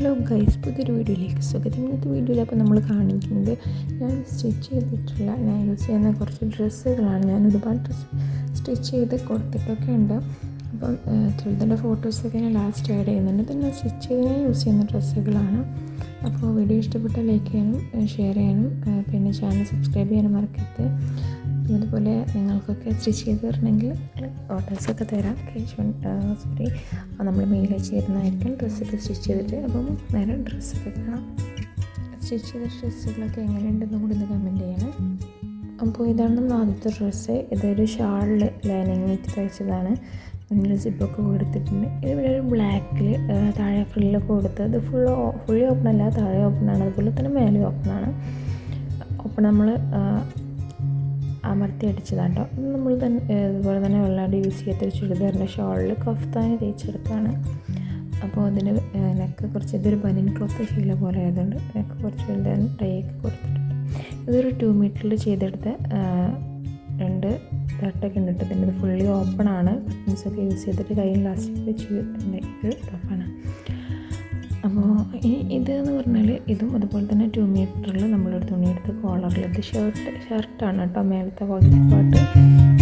Hello guys പുതിയൊരു വീഡിയോയിലേക്ക് സ്വാഗതം. ഇന്നത്തെ വീഡിയോയിൽ അപ്പോൾ നമ്മൾ കാണിക്കുന്നത് ഞാൻ സ്റ്റിച്ച് ചെയ്തിട്ടുള്ള ഞാൻ യൂസ് ചെയ്യുന്ന കുറച്ച് ഡ്രസ്സുകളാണ്. ഞാൻ ഒരുപാട് ഡ്രസ്സ് സ്റ്റിച്ച് ചെയ്ത് കൊടുത്തിട്ടൊക്കെ ഉണ്ട്. അപ്പം ചെറുതിന്റെ ഫോട്ടോസൊക്കെ ഞാൻ ലാസ്റ്റ് ആഡ് ചെയ്യുന്നുണ്ട്. പിന്നെ സ്റ്റിച്ച് ചെയ്ത് ഞാൻ യൂസ് ചെയ്യുന്ന ഡ്രസ്സുകളാണ്. അപ്പോൾ വീഡിയോ ഇഷ്ടപ്പെട്ടാൽ ലൈക്ക് ചെയ്യാനും ഷെയർ ചെയ്യാനും പിന്നെ ചാനൽ സബ്സ്ക്രൈബ് ചെയ്യാനും മറക്കരുത്. അതുപോലെ നിങ്ങൾക്കൊക്കെ സ്റ്റിച്ച് ചെയ്ത് തരണമെങ്കിൽ ഓർഡേഴ്സൊക്കെ തരാം. ക്യാഷ് ഓൺ സോറി നമ്മൾ മെയിൽ അയച്ച് തരുന്നതായിരിക്കും ഡ്രസ്സൊക്കെ സ്റ്റിച്ച് ചെയ്തിട്ട് അപ്പം നേരെ ഡ്രസ്സൊക്കെ കാണാം. സ്റ്റിച്ച് ചെയ്ത ഡ്രസ്സുകളൊക്കെ എങ്ങനെയുണ്ടെന്നും കൂടി ഒന്ന് കമന്റ് ചെയ്യണം. അപ്പോൾ ഇതാണ് നമ്മൾ ആദ്യത്തെ ഡ്രസ്സ് ഇതൊരു ഷാളിൽ ലൈനിങ് വെച്ച് തയ്ച്ചതാണ്. മുന്നിൽ സിപ്പൊക്കെ കൊടുത്തിട്ടുണ്ട്. ഇതിവിടെ ഒരു ബ്ലാക്കിൽ താഴെ ഫ്രില്ലൊക്കെ കൊടുത്ത് ഇത് ഫുൾ ഫുള്ളി ഓപ്പൺ അല്ല താഴെ ഓപ്പൺ ആണ്. അതുപോലെ തന്നെ മേലെ ഓപ്പൺ ആണ്. ഓപ്പൺ നമ്മൾ അമർത്തി അടിച്ചതാണ് കേട്ടോ ഇത് നമ്മൾ തന്നെ ഇതുപോലെ തന്നെ വെള്ളാണ്ട് യൂസ് ചെയ്യാത്തൊരു ചുരിദാറിന്റെ ഷോളിൽ കഫ്താന് തേച്ചെടുത്താണ് അപ്പോൾ അതിന് നെക്ക് കുറച്ച് ഇതൊരു ബനിൻ ക്ലോത്ത് ശീല പോലെ ആയതുകൊണ്ട് നെക്ക് കുറച്ച് വലുതാണ് ടൈയൊക്കെ കൊടുത്തിട്ടുണ്ട്. ഇതൊരു ടു മീറ്ററിൽ ചെയ്തെടുത്ത രണ്ട് തട്ടൊക്കെ ഉണ്ട് പിന്നെ ഇത് ഫുള്ളി ഓപ്പൺ ആണ്. ബട്ടൺസൊക്കെ യൂസ് ചെയ്തിട്ട് കയ്യിൽ ലാസ്റ്റ് വെച്ച് ഒരു ടോപ്പാണ് അപ്പോൾ ഈ എന്ന് പറഞ്ഞാൽ ഇതും അതുപോലെ തന്നെ ടു മീറ്ററിൽ നമ്മളൊരു തുണിയെടുത്ത് കോളറിൽ ഇത് ഷർട്ട് ഷർട്ടാണ് കേട്ടോ മേലത്തെ കോളർ പാട്ട്